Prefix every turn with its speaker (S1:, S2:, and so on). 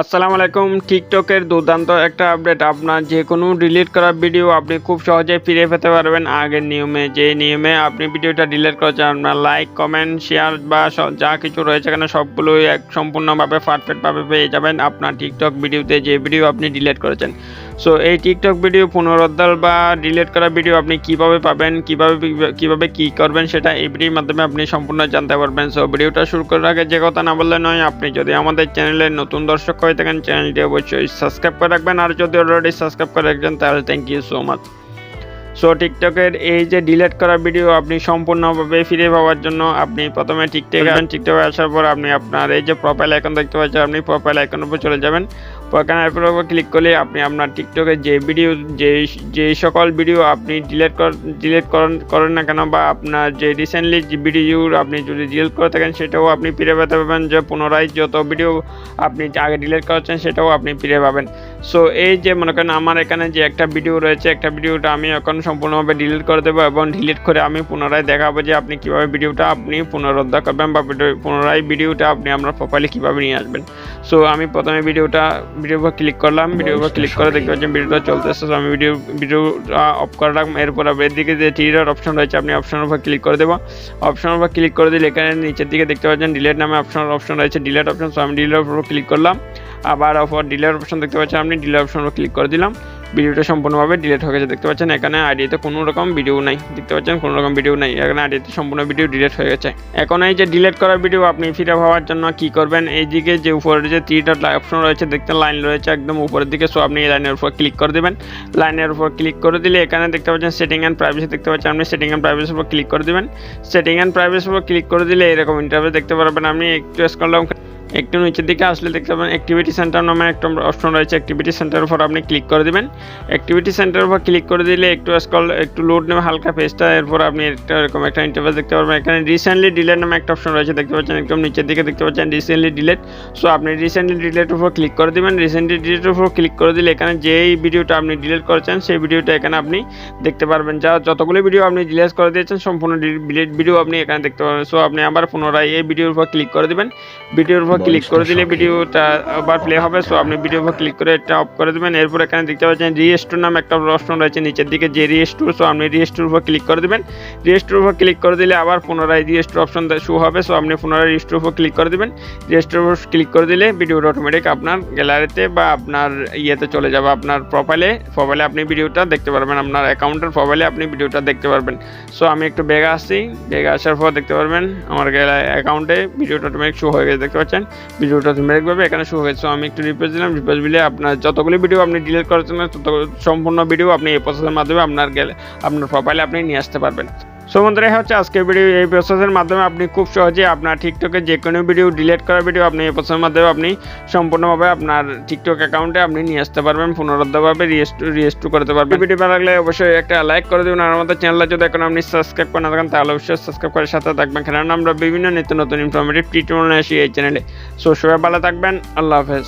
S1: আসসালামু আলাইকুম। টিকটকের দুর্দান্ত একটা আপডেট। আপনার যে কোনো ডিলিট করা ভিডিও আপনি খুব সহজে ফিরে পেতে পারবেন। আগের নিয়মে, যে নিয়মে আপনি ভিডিওটা ডিলিট করেছেন, আপনার লাইক, কমেন্ট, শেয়ার বা যা কিছু রয়েছে এখানে সবগুলোই এক সম্পূর্ণভাবে পারফেক্টভাবে পেয়ে যাবেন আপনার টিকটক ভিডিওতে যে ভিডিও আপনি ডিলিট করেছেন। সো এই টিকটক ভিডিও পুনরুদ্ধার বা ডিলিট করা ভিডিও আপনি কীভাবে পাবেন, কীভাবে কীভাবে কি করবেন সেটা এই ভিডিওর মাধ্যমে আপনি সম্পূর্ণ জানতে পারবেন। সো ভিডিওটা শুরু করার আগে যে কথা না বললে নয়, আপনি যদি আমাদের চ্যানেলের নতুন দর্শক হয়ে থাকেন চ্যানেলটি অবশ্যই সাবস্ক্রাইব করে রাখবেন। আর যদি অলরেডি সাবস্ক্রাইব করে রাখছেন তাহলে thank you so much so টিকটকের এই যে ডিলেট করা ভিডিও আপনি সম্পূর্ণভাবে ফিরে পাওয়ার জন্য আপনি প্রথমে টিকটক টিকটকে আসার পর আপনি আপনার এই যে প্রোফাইল আইকন দেখতে পাচ্ছেন আপনি প্রোফাইল আইকনের উপর চলে যাবেন। প্রোফাইল উপর ক্লিক করলে আপনি আপনার টিকটকে যে ভিডিও যে যে সকল ভিডিও আপনি ডিলিট ডিলিট করেন না কেন বা আপনার যে রিসেন্টলি যে ভিডিও আপনি যদি ডিলিট করে থাকেন, সেটাও আপনি ফিরে পেতে পারবেন। যে পুনরায় যত ভিডিও আপনি আগে ডিলিট করেছেন, সেটাও আপনি ফিরে পাবেন। সো এই যে মনে করেন আমার এখানে যে একটা ভিডিও রয়েছে, একটা ভিডিওটা আমি এখন সম্পূর্ণভাবে ডিলিট করে দেবো এবং ডিলিট করে আমি পুনরায় দেখাবো যে আপনি কীভাবে ভিডিওটা আপনি পুনরুদ্ধার করবেন বা পুনরায় ভিডিওটা আপনি আপনার প্রোফাইলে কীভাবে নিয়ে আসবেন। সো আমি প্রথমে ভিডিওটা ভিডিও উপর ক্লিক করলাম ভিডিও উপর ক্লিক করে দেখতে পাচ্ছেন ভিডিওটা চলতেছে। সো আমি ভিডিও ভিডিওটা অফ করে রাখলাম। এরপর আবার দিকে যে টিরার অপশন রয়েছে আপনি অপশনের উপর ক্লিক করে দেবো। অপশনের উপর ক্লিক করে দিলে এখানে নিচের দিকে দেখতে পাচ্ছেন ডিলেট নামে অপশন অপশন রয়েছে। ডিলেট অপশন সো আমি ডিলের উপর ক্লিক করলাম। আবার অফার ডিলেট অপশন দেখতে পাচ্ছেন আপনি ডিলেট অপশন উপর ক্লিক করে দিলাম। ভিডিওটা সম্পূর্ণভাবে ডিলিট হয়ে গেছে। দেখতে পাচ্ছেন, এখানে আইডিতে কোনো রকম ভিডিও নাই। দেখতে পাচ্ছেন, কোনো রকম ভিডিও নাই। এখানে আইডিতে সম্পূর্ণ ভিডিও ডিলিট হয়ে গেছে। এখন এই যে ডিলিট করা ভিডিও আপনি ফিরে পাওয়ার জন্য কি করবেন? এই দিকে যে উপরে যে থ্রি ডট অপশন রয়েছে, দেখতে লাইন রয়েছে একদম উপরের দিকে। সো আপনি এই লাইনের উপর ক্লিক করে দেবেন। লাইনের উপর ক্লিক করে দিলে এখানে দেখতে পাচ্ছেন সেটিং অ্যান্ড প্রাইভেসি দেখতে পাচ্ছেন আপনি। সেটিং অ্যান্ড প্রাইভেসির উপর ক্লিক করে দেবেন। সেটিং অ্যান্ড প্রাইভেসির উপর ক্লিক করে দিলে এরকম ইন্টারভিউ দেখতে পারবেন আপনি। একটু স্ক্রল ডাউন একটু নিচের দিকে আসলে দেখতে পাবেন অ্যাক্টিভিটি সেন্টার নামে একটা অপশন রয়েছে। অ্যাক্টিভিটি সেন্টারের উপর আপনি ক্লিক করে দিবেন। অ্যাক্টিভিটি সেন্টারের উপর ক্লিক করে দিলে একটু স্কল একটু লোড নেবে, হালকা পেজটা এরপর আপনি একটা এরকম একটা ইন্টারভেস দেখতে পারবেন। এখানে রিসেন্টলি ডিলেট নামে একটা অপশন রয়েছে, দেখতে পাচ্ছেন একদম নিচের দিকে দেখতে পাচ্ছেন রিসেন্টলি ডিলেট সো আপনি রিসেন্টলি ডিলেটের উপর ক্লিক করে দিবেন। রিসেন্টলি ডিলেটের উপর ক্লিক করে দিলে এখানে যেই ভিডিওটা আপনি ডিলিট করেছেন, সেই ভিডিওটা এখানে আপনি দেখতে পারবেন। যা যতগুলো ভিডিও আপনি ডিলিট করে দিয়েছেন, সম্পূর্ণ ডিলিট ভিডিও আপনি এখানে দেখতে পারবেন। সো আপনি আবার পুনরায় এই ভিডিওর উপর ক্লিক করে দিবেন। ভিডিওর উপর ক্লিক করে দিলে ভিডিওটা আবার প্লে হবে। সো আপনি ভিডিওর উপর ক্লিক করে এটা অফ করে দেবেন। এরপর এখানে দেখতে পাচ্ছেন রিস্টোর নামে একটা অপশন রয়েছে নিচের দিকে যে রিস্টোর সো আপনি রিস্টোর উপর ক্লিক করে দেবেন। রিস্টোর উপর ক্লিক করে দিলে আবার পুনরায় রিস্টোর অপশন শো হবে। সো আপনি পুনরায় রিস্টোর উপর ক্লিক করে দেবেন। রিস্টোর উপর ক্লিক করে দিলে ভিডিওটা অটোমেটিক আপনার গ্যালারিতে বা আপনার ইয়েতে চলে যাবে আপনার প্রোফাইলে প্রোফাইলে আপনি ভিডিওটা দেখতে পারবেন আপনার অ্যাকাউন্টের প্রোফাইলে আপনি ভিডিওটা দেখতে পারবেন। সো আমি একটু বেগে আসছি। বেগে আসার পর দেখতে পারবেন আমার অ্যাকাউন্টে ভিডিওটা অটোমেটিক শো হয়ে গেছে দেখতে পাচ্ছেন? ভিডিওটা অটোমেটিকভাবে এখানে শুরু হয়েছে। আমি একটু রিপোর্ট দিলাম রিপোর্ট দিলে আপনার যতগুলি ভিডিও আপনি ডিলিট করেছেন তত সম্পূর্ণ ভিডিও আপনি এই প্রসেসের মাধ্যমে আপনার গেলে, আপনার প্রোফাইলে আপনি নিয়ে আসতে পারবেন। সো হচ্ছে আজকের ভিডিও এই প্রসেসের মাধ্যমে আপনি খুব সহজে আপনার টিকটকে যে কোনো ভিডিও ডিলিট করা ভিডিও আপনি এই প্রসেসের মাধ্যমে আপনি সম্পূর্ণভাবে আপনার টিকটক অ্যাকাউন্টে আপনি নিয়ে আসতে পারবেন পুনরুদ্ধভাবে রিয়েস্টু রিয়েস্টু করতে পারবেন। ভিডিও ভালো লাগলে অবশ্যই একটা লাইক করে দেবেন। আর আমাদের চ্যানেলটা যদি এখন আপনি সাবস্ক্রাইব করে না থাকেন, তাহলে অবশ্যই সাবস্ক্রাইব করে সাথে থাকবেন। কারণ আমরা বিভিন্ন নিত্য নতুন ইনফরমেটিভ টিউটোরিয়াল আসি এই চ্যানেলে সো সবাই ভালো থাকবেন। আল্লাহ হাফেজ।